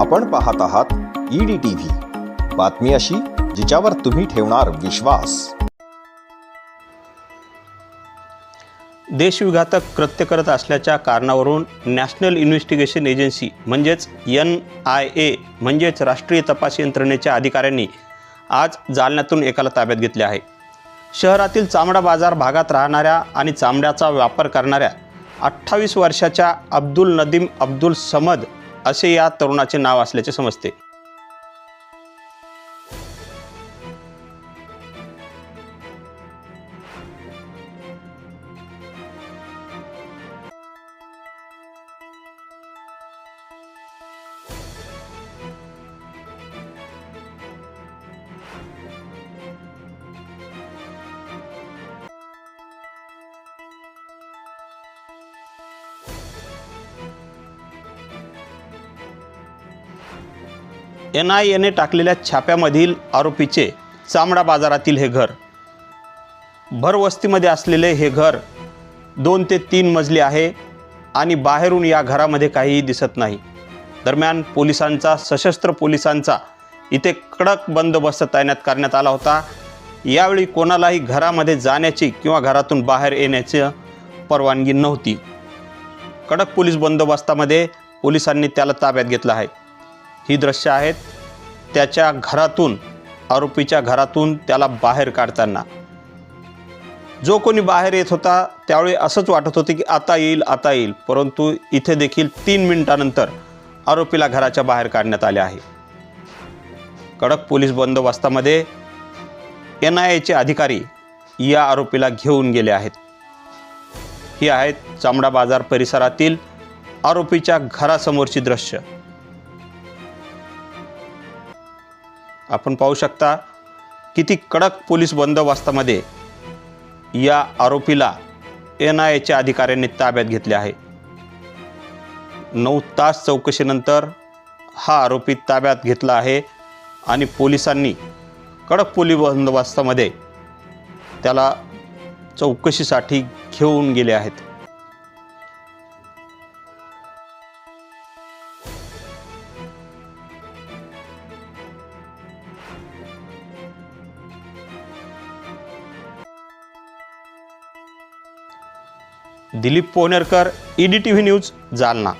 आपण पाहत आहात ईडी टीव्ही बातमी अशी जिच्यावर तुम्ही ठेवणार विश्वास. देशविघातक कृत्य करत असल्याच्या कारणावरून नॅशनल इन्व्हेस्टिगेशन एजन्सी म्हणजेच एन आय ए म्हणजेच राष्ट्रीय तपास यंत्रणेच्या अधिकाऱ्यांनी आज जालन्यातून एकाला ताब्यात घेतले आहे. शहरातील चामडा बाजार भागात राहणाऱ्या आणि चामड्याचा व्यापार करणाऱ्या अठ्ठावीस वर्षाच्या अब्दुल नदीम अब्दुल समद असे या तरुणाचे नाव असल्याचे समजते. एन आय एने टाकलेल्या छाप्यामधील आरोपीचे चामडा बाजारातील हे घर. भरवस्तीमध्ये असलेले हे घर दोन ते तीन मजली आहे आणि बाहेरून या घरामध्ये काहीही दिसत नाही. दरम्यान पोलिसांचा सशस्त्र पोलिसांचा इथे कडक बंदोबस्त तैनात करण्यात आला होता. यावेळी कोणालाही घरामध्ये जाण्याची किंवा घरातून बाहेर येण्याची परवानगी नव्हती. कडक पोलीस बंदोबस्तामध्ये पोलिसांनी त्याला ताब्यात घेतलं आहे. ही दृश्य आहेत. त्याच्या घरातून आरोपीच्या घरातून त्याला बाहेर काढताना. जो कोणी बाहेर येत होता त्यावेळी असंच वाटत होते की आता येईल आता येईल. परंतु इथे देखील तीन मिनिटानंतर आरोपीला घराच्या बाहेर काढण्यात आले आहे. कडक पोलीस बंदोबस्तामध्ये एन आय एचे अधिकारी या आरोपीला घेऊन गेले आहेत. ही आहेत चामडा बाजार परिसरातील आरोपीच्या घरासमोरची दृश्य. आपण पाहू शकता किती कडक पोलीस बंदोबस्तामध्ये या आरोपीला एन आय एच्या अधिकाऱ्यांनी ताब्यात घेतले आहे. नऊ तास चौकशीनंतर हा आरोपी ताब्यात घेतला आहे आणि पोलिसांनी कडक पोलीस बंदोबस्तामध्ये त्याला चौकशीसाठी घेऊन गेले आहेत. Dilip Ponerkar E D T V news Jalna.